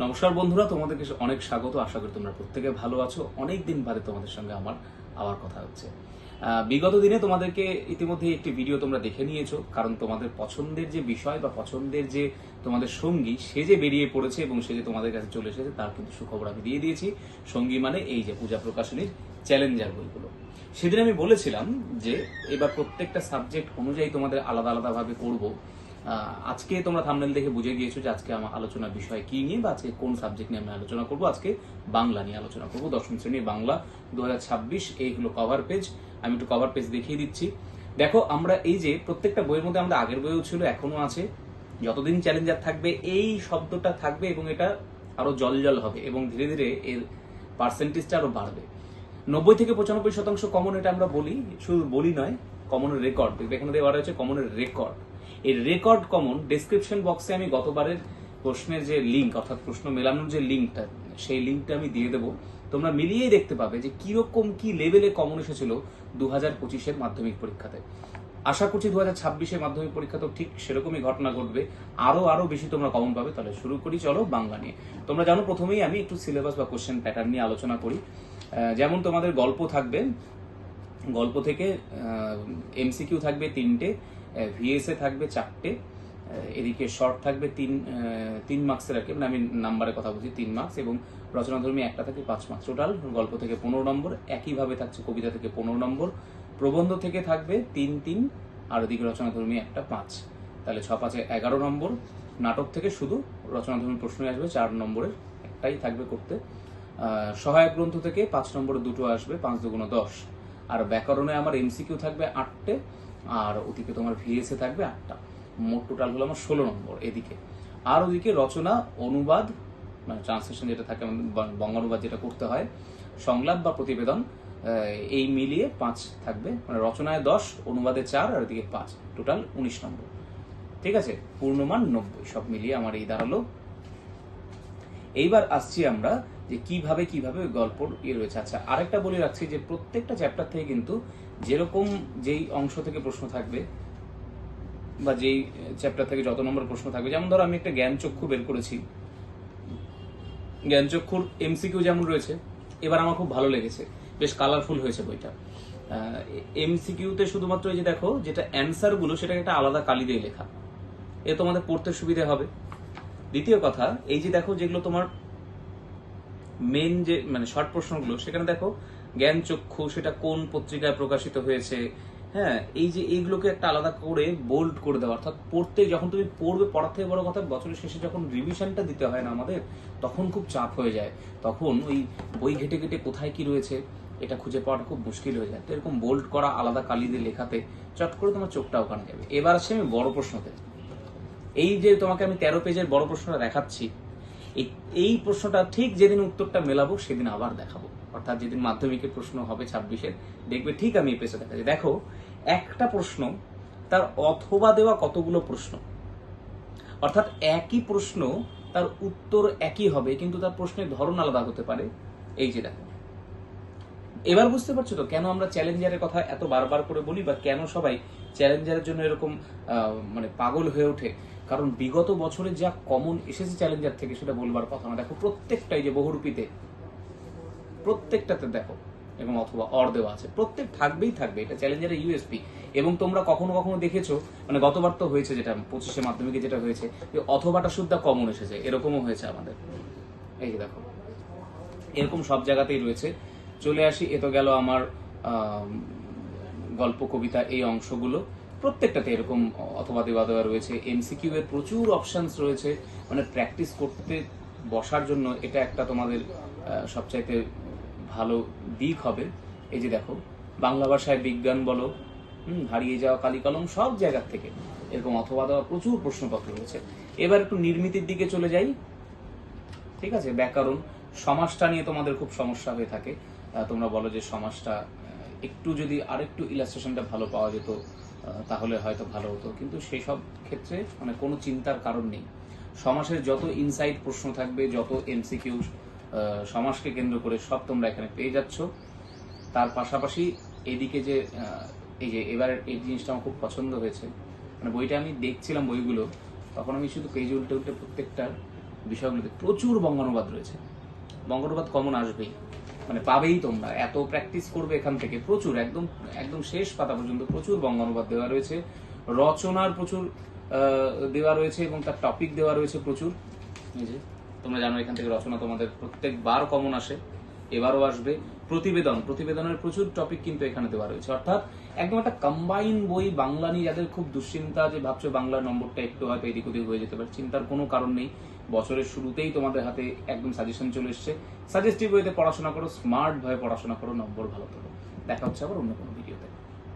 নমস্কার বন্ধুরা, তোমাদেরকে অনেক স্বাগত। আশা করি তোমরা প্রত্যেকে ভালো আছো। অনেক দিন বাদে তোমাদের সঙ্গে আমার আবার কথা হচ্ছে। বিগত দিনে তোমাদেরকে ইতিমধ্যে একটি ভিডিও তোমরা দেখে নিয়েছো, কারণ তোমাদের পছন্দের যে বিষয় বা পছন্দের যে তোমাদের সঙ্গী, সে যে বেরিয়ে পড়েছে এবং সে যে তোমাদের কাছে চলে এসেছে, তার কিন্তু সুখবর আমি দিয়ে দিয়েছি। সঙ্গী মানে এই যে পূজা প্রকাশনীর চ্যালেঞ্জার বইগুলো। সেদিন আমি বলেছিলাম যে, এবার প্রত্যেকটা সাবজেক্ট অনুযায়ী তোমাদের আলাদা আলাদাভাবে করব আজকে তোমরা থামনেল দেখে বুঝে গিয়েছো যে আজকে আমার আলোচনার বিষয় কি নিয়ে বা আজকে কোন সাবজেক্ট নিয়ে আমি আলোচনা করব। আজকে বাংলা নিয়ে আলোচনা করব। দশম শ্রেণির বাংলা দু এই হলো কভার পেজ আমি একটু কভার পেজ দেখিয়ে দিচ্ছি। দেখো, আমরা এই যে প্রত্যেকটা বইয়ের মধ্যে আমাদের আগের বইও ছিল, এখনও আছে। যতদিন চ্যালেঞ্জার থাকবে, এই শব্দটা থাকবে এবং এটা আরও জল জল হবে এবং ধীরে ধীরে এর পার্সেন্টেজটা আরও বাড়বে। নব্বই থেকে পঁচানব্বই শতাংশ কমন এটা আমরা বলি। শুধু বলি নয় কমনের রেকর্ড দেখবে এখানে দেওয়া রয়েছে কমনের রেকর্ড এই রেকর্ড কমন ডেসক্রিপশন বক্সে আমি গতবারের প্রশ্নের যে লিঙ্ক অর্থাৎ প্রশ্ন মেলানোর যে লিঙ্কটা সেই লিঙ্কটা আমি দিয়ে দেবো। তোমরা মিলিয়েই দেখতে পাবে যে কীরকম কি লেভেলে কমন এসেছিল দু হাজার পঁচিশের মাধ্যমিক পরীক্ষাতে। আশা করছি দু হাজার ছাব্বিশের মাধ্যমিক পরীক্ষা তো ঠিক সেরকমই ঘটনা ঘটবে। আরও আরও বেশি তোমরা কমন পাবে। তাহলে শুরু করি, চলো বাংলা নিয়ে। তোমরা জানো প্রথমেই আমি একটু সিলেবাস বা কোশ্চেন প্যাটার্ন নিয়ে আলোচনা করি। যেমন তোমাদের গল্প থাকবে, গল্প থেকে এমসিকিউ থাকবে তিনটে ভিএসএ থাকবে চারটে এদিকে শর্ট থাকবে তিন তিন মার্কসের আর কি মানে আমি নাম্বারের কথা বলছি, তিন মার্কস এবং রচনাধর্মী একটা থেকে পাঁচ মার্কস টোটাল গল্প থেকে পনেরো নম্বর, একইভাবে থাকছে কবিতা থেকে পনেরো নম্বর। প্রবন্ধ থেকে থাকবে তিন তিন, আর ওদিকে রচনাধর্মী একটা পাঁচ। তাহলে ছ, পাঁচে এগারো নম্বর। নাটক থেকে শুধু রচনাধর্মী প্রশ্নই আসবে, চার নম্বরের একটাই থাকবে করতে। সহায়ক গ্রন্থ থেকে পাঁচ নম্বরে দুটো আসবে, পাঁচ দুগুণ দশ। আর ব্যাকরণে আমার এমসিকিউ থাকবে আটটে আর ওদিকে তোমার ভিএসএ থাকবে আটটা। মোট টোটাল হলো আমার ষোলো নম্বর, এদিকে। আর ওদিকে রচনা, অনুবাদ মানে ট্রান্সলেশন যেটা থাকে বঙ্গানুবাদ যেটা করতে হয়, সংলাপ বা প্রতিবেদন এই মিলিয়ে পাঁচ থাকবে। মানে রচনায় দশ, অনুবাদে চার, আর ওদিকে পাঁচ। টোটাল উনিশ নম্বর। ঠিক আছে? পূর্ণমান নব্বই, সব মিলিয়ে আমার এই দাঁড়াল। এইবার আসছি আমরা যে কীভাবে কীভাবে ওই গল্পর ইয়ে রয়েছে। আচ্ছা আরেকটা বলে রাখছি যে প্রত্যেকটা চ্যাপ্টার থেকে কিন্তু যেরকম যেই অংশ থেকে প্রশ্ন থাকবে বা যেই চ্যাপ্টার থেকে যত নম্বর প্রশ্ন থাকবে, যেমন ধরো আমি একটা জ্ঞান চক্ষু বের করেছি। জ্ঞান চক্ষুর এমসিকিউ যেমন রয়েছে, এবার আমার খুব ভালো লেগেছে। বেশ কালারফুল হয়েছে বইটা। এমসিকিউতে শুধুমাত্র এই যে দেখো, যেটা অ্যান্সারগুলো সেটা একটা আলাদা কালি দিয়ে লেখা। এ তোমাদের পড়তে সুবিধা হবে। দ্বিতীয় কথা, এই যে দেখো যেগুলো তোমার মেন যে মানে শর্ট প্রশ্নগুলো, সেখানে দেখো, জ্ঞান চক্ষু, সেটা কোন পত্রিকায় প্রকাশিত হয়েছে হ্যাঁ এই যে এইগুলোকে একটা আলাদা করে বোল্ড করে দেওয়া, অর্থাৎ পড়তে যখন তুমি পড়বে পড়ার থেকে বড় কথা, বছরের শেষে যখন রিভিশনটা দিতে হয় না আমাদের, তখন খুব চাপ হয়ে যায়। তখন ওই বই ঘেটে ঘেটে কোথায় কি রয়েছে, এটা খুঁজে পাওয়াটা খুব মুশকিল হয়ে যায়। তো এরকম বোল্ড করা, আলাদা কালি দিয়ে লেখাতে, চট করে তোমার চোখটা ওখানে যাবে। এবার আসছে আমি বড় প্রশ্নতে। এই যে তোমাকে আমি তেরো পেজের বড় প্রশ্নটা দেখাচ্ছি এই প্রশ্নটা ঠিক যেদিন উত্তরটা মেলাবো, সেদিন আবার দেখাবো। অর্থাৎ যেদিন মাধ্যমিকের প্রশ্ন হবে ছাব্বিশের, দেখবে ঠিক আমি এই পেছনে দেখাচ্ছি। দেখো, একটা প্রশ্ন, তার অথবা দেওয়া কতগুলো প্রশ্ন? অর্থাৎ একই প্রশ্ন, তার উত্তর একই হবে, কিন্তু তার প্রশ্নের ধরন আলাদা হতে পারে। এই যে দেখো এবার বুঝতে পারছ তো কেন আমরা চ্যালেঞ্জারের কথা এত বারবার করে বলি বা কেন সবাই চ্যালেঞ্জারের জন্য এরকম মানে পাগল হয়ে ওঠে? কারণ বিগত বছরে যা কমন এসেছে চ্যালেঞ্জার থেকে সেটা বলবার কথা না। দেখো প্রত্যেকটাই যে বহুরূপীতে, প্রত্যেকটাতে দেখো, এবং অথবা অর দেওয়া আছে। প্রত্যেক থাকবেই থাকবে, এটা চ্যালেঞ্জারের ইউএসপি এবং তোমরা কখনো কখনো দেখেছ মানে গতবার তো হয়েছে যেটা, পঁচিশে মাধ্যমিকে যেটা হয়েছে, যে অথবাটা সুদ্ধা কমন এসেছে। এরকমও হয়েছে আমাদের। এই দেখো, এরকম সব জায়গাতেই রয়েছে। চলে আসি। এ তো গেল আমার গল্প কবিতা এই অংশগুলো। প্রত্যেকটাতে এরকম অথবা দেওয়া দেওয়া রয়েছে এমসিকিউ এর প্রচুর অপশনস রয়েছে। মানে প্র্যাকটিস করতে বসার জন্য এটা একটা তোমাদের সবচাইতে ভালো দিক হবে। এই যে দেখো বাংলা ভাষায় বিজ্ঞান বলো হুম, হারিয়ে যাওয়া কালি কলম সব জায়গার থেকে এরকম অথবা দেওয়া প্রচুর প্রশ্নপত্র রয়েছে। এবার একটু নির্মিতির দিকে চলে যাই। ঠিক আছে? ব্যাকরণ। সমাজটা নিয়ে তোমাদের খুব সমস্যা হয়ে থাকে। তোমরা বলো যে সমাজটা একটু যদি আরেকটু ইলাস্ট্রেশনটা ভালো পাওয়া যেত তাহলে হয়তো ভালো হতো। কিন্তু সেই সব ক্ষেত্রে মানে কোনো চিন্তার কারণ নেই। সমাজের যত ইনসাইট প্রশ্ন থাকবে, যত এমসিকিউ সমাজকে কেন্দ্র করে সব তোমরা এখানে পেয়ে যাচ্ছ। তার পাশাপাশি এদিকে যে এই যে এবার এই জিনিসটা আমার খুব পছন্দ হয়েছে মানে বইটা আমি দেখছিলাম বইগুলো, তখন আমি শুধু পেজ উল্টে উল্টে প্রত্যেকটার বিষয়গুলোতে প্রচুর বঙ্গানুবাদ রয়েছে। বঙ্গানুবাদ কমন আসবেই। মানে পাবেই তোমরা। এত প্র্যাকটিস করবে এখান থেকে। প্রচুর, একদম একদম শেষ পাতা পর্যন্ত প্রচুর বঙ্গানুবাদ দেওয়া রয়েছে। রচনার প্রচুর দেওয়া রয়েছে এবং তার টপিক দেওয়া রয়েছে প্রচুর। তোমরা জানো এখান থেকে রচনা তোমাদের প্রত্যেকবার কমন আসে। এবারও আসবে। প্রতিবেদন, প্রতিবেদনের প্রচুর টপিক কিন্তু এখানে দেওয়া রয়েছে। অর্থাৎ একদম একটা কম্বাইন বই, বাংলা নিয়ে যাদের খুব দুশ্চিন্তা যে ভাবছ বাংলা নম্বরটা একটু হয়তো এদিক ওদিক হয়ে যেতে পারে, চিন্তার কোনো কারণ নেই। বছরের শুরুতেই তোমাদের হাতে একদম সাজেশন চলে এসছে। সাজেস্টিভ ওয়েতে পড়াশোনা করো স্মার্ট ভাবে পড়াশোনা করো, নম্বর ভালো করো দেখা হচ্ছে আবার অন্য কোনো ভিডিওতে